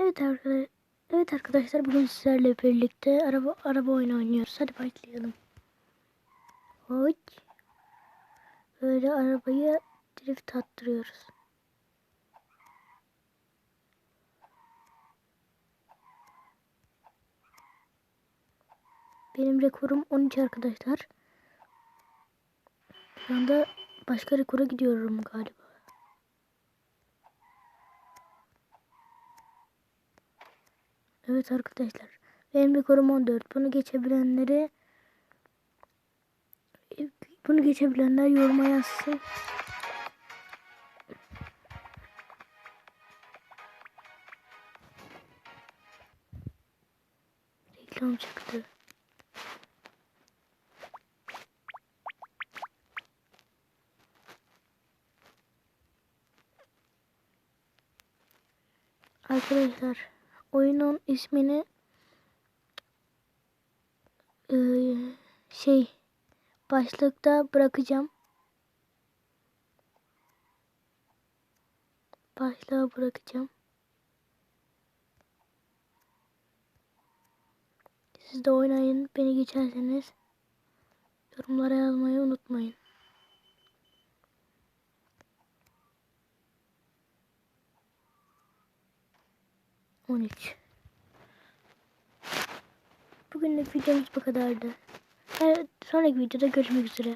Evet arkadaşlar. Evet arkadaşlar bugün sizlerle birlikte araba araba oyunu oynuyoruz. Hadi başlayalım. Oy. Böyle arabayı drift attırıyoruz. Benim rekorum 13 arkadaşlar. Şu anda başka rekora gidiyorum galiba. Evet arkadaşlar. Benim rekorum 14. Bunu geçebilenleri bunu geçebilenler yoruma yazsın. Reklam çıktı. Arkadaşlar oyunun ismini eee, şey başlıkta bırakacağım. Başlığa bırakacağım. Siz de oynayın. Beni geçerseniz yorumlara yazmayı unutmayın. On üç. Bugünlük videomuz bu kadardı. Her sonraki videoda görüşmek üzere.